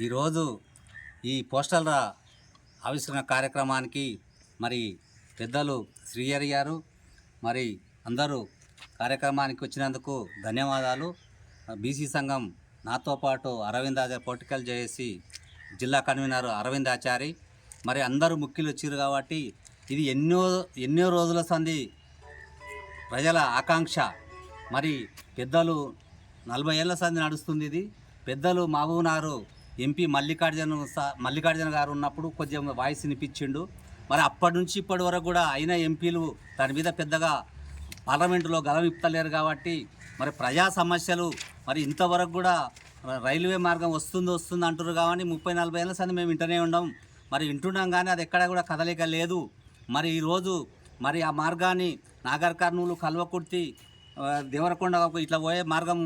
ఈరోజు ఈ పోస్టల్ ఆవిష్కరణ కార్యక్రమానికి మరి పెద్దలు శ్రీయరి గారు మరి అందరూ కార్యక్రమానికి వచ్చినందుకు ధన్యవాదాలు. బీసీ సంఘం నాతో పాటు అరవింద్ ఆచారి పొలిటికల్ చేసి జిల్లా కన్వీనర్ అరవింద్ ఆచారి మరి అందరూ ముఖ్యులు వచ్చారు కాబట్టి ఇది ఎన్నో ఎన్నో రోజుల సంది ప్రజల ఆకాంక్ష. మరి పెద్దలు నలభై ఏళ్ళ సంది నడుస్తుంది ఇది. పెద్దలు మహబూబ్నగర్ ఎంపీ మల్లికార్జున మల్లికార్జున గారు ఉన్నప్పుడు కొంచెం వాయిస్ వినిపించిండు. మరి అప్పటి నుంచి ఇప్పటి వరకు కూడా అయిన ఎంపీలు దాని మీద పెద్దగా పార్లమెంటులో గలం ఇప్పలేరు కాబట్టి మరి ప్రజా సమస్యలు మరి ఇంతవరకు కూడా రైల్వే మార్గం వస్తుంది వస్తుంది అంటారు కాబట్టి ముప్పై నలభై ఏళ్ళ సంది మేము వింటూనే ఉండం. మరి వింటున్నాం కానీ అది ఎక్కడ కూడా కదలిక లేదు. మరి ఈరోజు మరి ఆ మార్గాన్ని నాగర్ కర్నూలు కల్వకుర్తి దేవరకొండ ఇట్లా పోయే మార్గం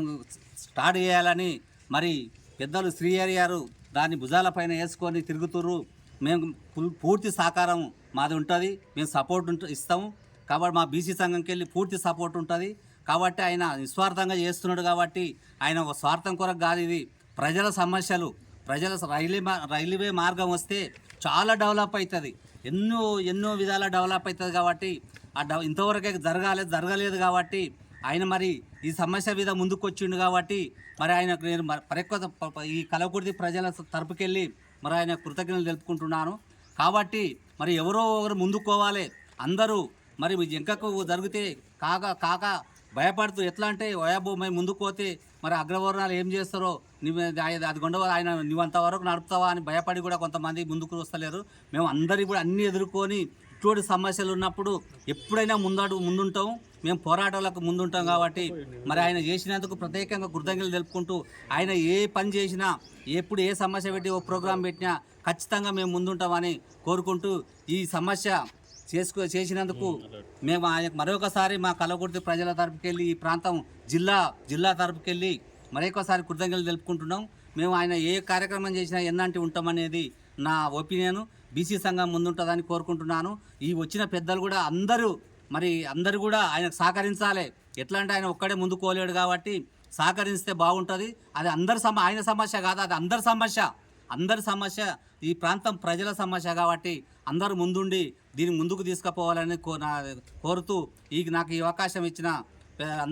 స్టార్ట్ చేయాలని మరి పెద్దలు శ్రీహరి గారు దాన్ని భుజాల పైన వేసుకొని తిరుగుతుర్రు. మేము పూర్తి సహకారం మాది ఉంటుంది. మేము సపోర్ట్ ఉంట ఇస్తాము. కాబట్టి మా బీసీ సంఘంకి వెళ్ళి పూర్తి సపోర్ట్ ఉంటుంది. కాబట్టి ఆయన నిస్వార్థంగా చేస్తున్నాడు కాబట్టి ఆయన ఒక స్వార్థం కొరకు కాదు ఇది. ప్రజల సమస్యలు ప్రజల రైలు రైల్వే మా- రైల్వే మార్గం వస్తే చాలా డెవలప్ అవుతుంది ఎన్నో ఎన్నో విధాల డెవలప్ అవుతుంది కాబట్టి ఆ డెవ ఇంతవరకే జరగాలి జరగలేదు కాబట్టి ఆయన మరి ఈ సమస్య మీద ముందుకు వచ్చిండు కాబట్టి మరి ఆయనకు నేను మరి ఈ కలవకుర్తి ప్రజల తరపుకెళ్ళి మరి ఆయన కృతజ్ఞతలు తెలుపుకుంటున్నాను. కాబట్టి మరి ఎవరో ఒకరు ముందుకోవాలి. అందరూ మరి ఎంకకు జరిగితే కాక కాక భయపడుతూ ఎట్లా అంటే వయాబో మేము ముందుకు పోతే మరి అగ్రవర్ణాలు ఏం చేస్తారో నీ అది గొండవ ఆయన నువ్వంతవరకు నడుపుతావా అని భయపడి కూడా కొంతమంది ముందుకు వస్తలేరు. మేము అందరి కూడా అన్నీ ఎదుర్కొని ఇటువంటి సమస్యలు ఉన్నప్పుడు ఎప్పుడైనా ముందడు ముందుంటాం. మేము పోరాటాలకు ముందుంటాం కాబట్టి మరి ఆయన చేసినందుకు ప్రత్యేకంగా కృతజ్ఞతలు తెలుపుకుంటూ ఆయన ఏ పని చేసినా ఎప్పుడు ఏ సమస్య పెట్టి ఓ ప్రోగ్రాం పెట్టినా ఖచ్చితంగా మేము ముందుంటామని కోరుకుంటూ ఈ సమస్య చేసుకో చేసినందుకు మేము ఆయనకు మరొకసారి మా కలగుర్తి ప్రజల తరపుకెళ్ళి ఈ ప్రాంతం జిల్లా జిల్లా తరపుకెళ్ళి మరొకసారి కృతజ్ఞతలు తెలుపుకుంటున్నాం. మేము ఆయన ఏ కార్యక్రమం చేసినా ఎన్నంటి ఉంటామనేది నా ఒపీనియన్ బీసీ సంఘం ముందుంటుందని కోరుకుంటున్నాను. ఈ వచ్చిన పెద్దలు కూడా అందరూ మరి అందరు కూడా ఆయనకు సహకరించాలి. ఎట్లా అంటే ఆయన ఒక్కడే ముందుకోలేడు కాబట్టి సహకరిస్తే బాగుంటుంది. అది అందరి సమ ఆయన సమస్య కాదు అది అందరి సమస్య. అందరి సమస్య ఈ ప్రాంతం ప్రజల సమస్య కాబట్టి అందరూ ముందుండి దీన్ని ముందుకు తీసుకుపోవాలని కో నా- కోరుతూ ఈ నాకు ఈ అవకాశం ఇచ్చిన